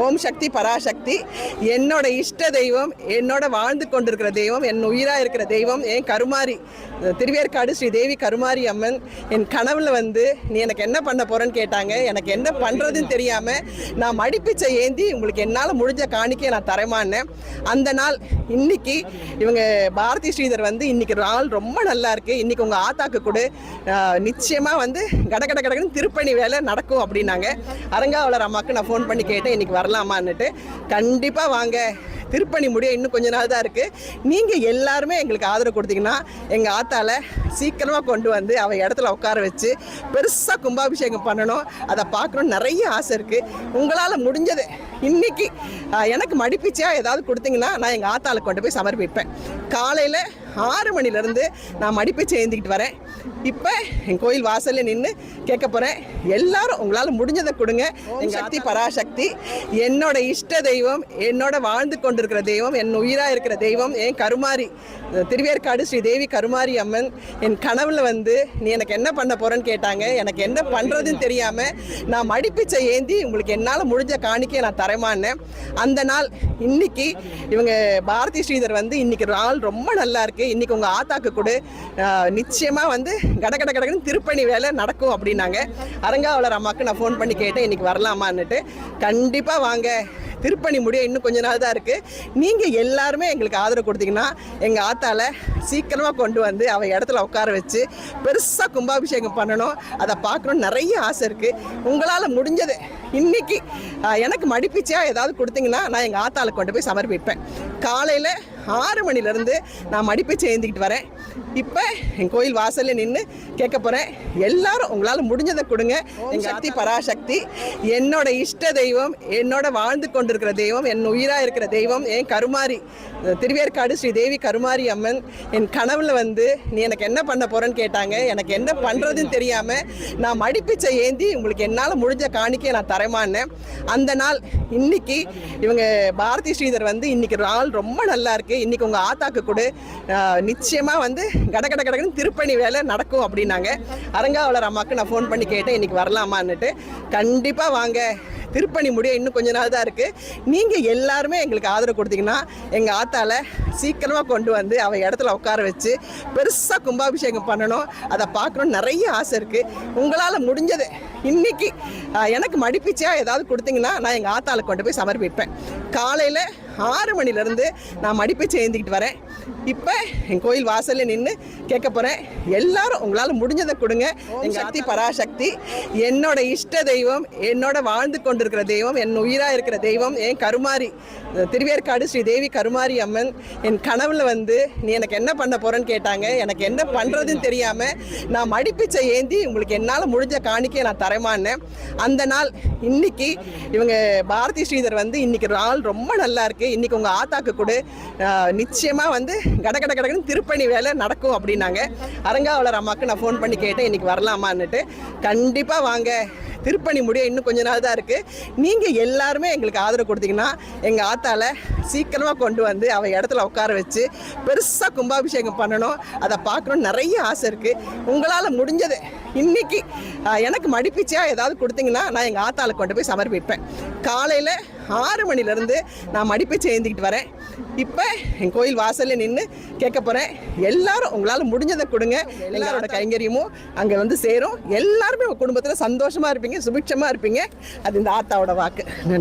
ஓம் சக்தி பராசக்தி. என்னோட இஷ்ட தெய்வம் என்னோட வாழ்ந்து கொண்டிருக்கிற தெய்வம் என் உயிராக இருக்கிற தெய்வம் என் கருமாரி திருவேற்காடு ஸ்ரீ தேவி கருமாரி அம்மன் என் கனவுல வந்து நீ எனக்கு என்ன பண்ண போறேன்னு கேட்டாங்க. எனக்கு என்ன பண்றதுன்னு தெரியாம நான் மடிப்பிச்சை ஏந்தி உங்களுக்கு என்னால் முடிஞ்ச காணிக்கையை நான் தரமானேன். அந்த நாள் இன்னைக்கு இவங்க பாரதி ஸ்ரீதர் வந்து இன்னைக்கு நாள் ரொம்ப நல்லா இருக்கு. இன்னைக்கு உங்க ஆத்தாக்கு கூட நிச்சயமாக நிச்சயமா வந்து கட கட கடகன்னு திருப்பணி வேலை நடக்கும் அப்படின்னாங்க. அரங்காவலர் அம்மாவுக்கு நான் ஃபோன் பண்ணி கேட்டேன். இன்னைக்கு வரலாமான்னுட்டு கண்டிப்பாக வாங்க. திருப்பணி முடிய இன்னும் கொஞ்ச நாள் தான் இருக்குது நீங்கள் எல்லாருமே எங்களுக்கு ஆதரவு கொடுத்தீங்கன்னா எங்கள் ஆத்தால சீக்கிரமாக கொண்டு வந்து அவள் இடத்துல உட்கார வச்சு பெருசாக கும்பாபிஷேகம் பண்ணணும். அதை பார்க்கணும்னு நிறைய ஆசை இருக்குது உங்களால் முடிஞ்சது. இன்னைக்கு எனக்கு மடிப்பிச்சியாக ஏதாவது கொடுத்தீங்கன்னா நான் எங்கள் ஆத்தால கொண்டு போய் சமர்ப்பிப்பேன். காலையில் ஆறு மணிலேருந்து நான் மடிப்பிச்சை ஏந்திக்கிட்டு வரேன். இப்போ என் கோயில் வாசலில் நின்று கேட்க போகிறேன் எல்லாரும் உங்களால் முடிஞ்சதை கொடுங்க. எங்கள் சக்தி பராசக்தி என்னோட இஷ்ட தெய்வம் என்னோட வாழ்ந்து கொண்டிருக்கிற தெய்வம் என் உயிராக இருக்கிற தெய்வம் என் கருமாரி திருவேற்காடு ஸ்ரீ தேவி கருமாரி அம்மன் என் கனவுல வந்து நீ எனக்கு என்ன பண்ண போறேன்னு கேட்டாங்க. எனக்கு என்ன பண்றதுன்னு தெரியாம நான் மடிப்பிச்சை ஏந்தி உங்களுக்கு என்னால் முடிஞ்ச காணிக்கையை நான் தரமானேன். அந்த நாள் இன்னைக்கு இவங்க பாரதி ஸ்ரீதர் வந்து இன்னைக்கு நாள் ரொம்ப நல்லா இருக்கு. இன்னைக்கு உங்க ஆத்தாக்கு கூட நிச்சயமாக நிச்சயமா வந்து கட கட கடகன்னு திருப்பணி வேலை நடக்கும் அப்படின்னாங்க. அரங்காவலர் அம்மாவுக்கு நான் ஃபோன் பண்ணி கேட்டேன் இன்னைக்கு வரலாமான்னுட்டு. கண்டிப்பா வாங்க. திருப்பணி முடிய இன்னும் கொஞ்ச நாள் தான் இருக்குது நீங்கள் எல்லாருமே எங்களுக்கு ஆதரவு கொடுத்தீங்கன்னா எங்கள் ஆத்தால சீக்கிரமாக கொண்டு வந்து அவள் இடத்துல உட்கார வச்சு பெருசாக கும்பாபிஷேகம் பண்ணணும். அதை பார்க்கணும்னு நிறைய ஆசை இருக்குது உங்களால் முடிஞ்சது. இன்றைக்கி எனக்கு மடிப்பிச்சியாக ஏதாவது கொடுத்தீங்கன்னா நான் எங்கள் ஆத்தாவில் கொண்டு போய் சமர்ப்பிப்பேன். காலையில் ஆறு மணிலேருந்து நான் மடிப்பிச்சை ஏந்திக்கிட்டு வரேன். இப்போ என் கோயில் வாசல்ல நின்று கேட்க போகிறேன் எல்லாரும் உங்களால் முடிஞ்சதை கொடுங்க. எங்கள் சக்தி. பராசக்தி என்னோட இஷ்ட தெய்வம் என்னோட வாழ்ந்து கொண்டிருக்கிற தெய்வம் என் உயிராக இருக்கிற தெய்வம் என் கருமாரி திருவேற்காடு ஸ்ரீ தேவி கருமாரி அம்மன் என் கனவுல வந்து நீ எனக்கு என்ன பண்ண போறேன்னு கேட்டாங்க. எனக்கு என்ன பண்றதுன்னு தெரியாம நான் மடிப்பிச்சை ஏந்தி உங்களுக்கு என்னால் முடிஞ்ச காணிக்கையை நான் தரமானேன். அந்த நாள் இன்னைக்கு இவங்க பாரதி ஸ்ரீதர் வந்து இன்னைக்கு நாள் ரொம்ப நல்லா இருக்கு. இன்னைக்கு உங்கள் ஆத்தாக்கு கூட நிச்சயமாக வந்து கட கட கடகன்னு திருப்பணி வேலை நடக்கும் அப்படின்னாங்க. அரங்காவலர் அம்மாவுக்கு நான் ஃபோன் பண்ணி கேட்டேன் இன்னைக்கு வரலாமான்னுட்டு. கண்டிப்பாக வாங்க. திருப்பணி முடிய இன்னும் கொஞ்ச நாள் தான் இருக்குது நீங்கள் எல்லாருமே எங்களுக்கு ஆதரவு கொடுத்தீங்கன்னா எங்கள் ஆத்தால சீக்கிரமாக கொண்டு வந்து அவள் இடத்துல உட்கார வச்சு பெருசாக கும்பாபிஷேகம் பண்ணணும். அதை பார்க்கணும்னு நிறைய ஆசை இருக்குது உங்களால் முடிஞ்சது. இன்றைக்கி எனக்கு மடிப்பிச்சியாக ஏதாவது கொடுத்தீங்கன்னா நான் எங்கள் ஆத்தாவில் கொண்டு போய் சமர்ப்பிப்பேன். காலையில் ஆறு மணிலேருந்து நான் மடிப்பை சேர்ந்துக்கிட்டு வரேன். இப்போ என் கோயில் வாசல்ல நின்று கேட்க போகிறேன் எல்லாரும் உங்களால் முடிஞ்சதை கொடுங்க. எங்கள் சக்தி பராசக்தி என்னோட இஷ்ட தெய்வம் என்னோட வாழ்ந்து கொண்டிருக்கிற தெய்வம் என் உயிராக இருக்கிற தெய்வம் என் கருமாரி திருவேற்காடு ஸ்ரீ தேவி கருமாரி அம்மன் என் கனவுல வந்து நீ எனக்கு என்ன பண்ண போறேன்னு கேட்டாங்க. எனக்கு என்ன பண்றதுன்னு தெரியாம நான் மடிப்பிச்சை ஏந்தி உங்களுக்கு என்னால் முடிஞ்ச காணிக்கையை நான் தரமானேன். அந்த நாள் இன்னைக்கு இவங்க பாரதி ஸ்ரீதர் வந்து இன்னைக்கு நாள் ரொம்ப நல்லா இருக்கு. இன்னைக்கு உங்க ஆத்தாக்கு கூட. ஆஹ், நிச்சயமா வந்து கட கட கடகன்னு திருப்பணி வேலை நடக்கும் அப்படின்னாங்க. அரங்காவலர் அம்மாவுக்கு நான் ஃபோன் பண்ணி கேட்டேன் இன்னைக்கு வரலாமான்னுட்டு. கண்டிப்பாக வாங்க. திருப்பணி முடிய இன்னும் கொஞ்ச நாள் தான் இருக்குது நீங்கள் எல்லாருமே எங்களுக்கு ஆதரவு கொடுத்தீங்கன்னா எங்கள் ஆத்தால சீக்கிரமாக கொண்டு வந்து அவள் இடத்துல உட்கார வச்சு பெருசாக கும்பாபிஷேகம் பண்ணணும். அதை பார்க்கணும்னு நிறைய ஆசை இருக்குது உங்களால் முடிஞ்சது. இன்னைக்கு எனக்கு மடிப்பிச்சியாக ஏதாவது கொடுத்தீங்கன்னா நான் எங்கள் ஆத்தால கொண்டு போய் சமர்ப்பிப்பேன். காலையில் ஆறு மணிலேருந்து நான் மடிப்பிச்சை ஏந்திக்கிட்டு வரேன். இப்போ என் கோயில் வாசல்ல நின்று கேட்க போகிறேன் எல்லாரும் உங்களால் முடிஞ்சதை கொடுங்க. எல்லாரோட கைங்கரியமும் அங்கே வந்து சேரும். எல்லாருமே உங்க குடும்பத்தில் சந்தோஷமாக இருப்பீங்க சுபிட்சமாக இருப்பீங்க. அது இந்த ஆத்தாவோட வாக்கு. நன்றி.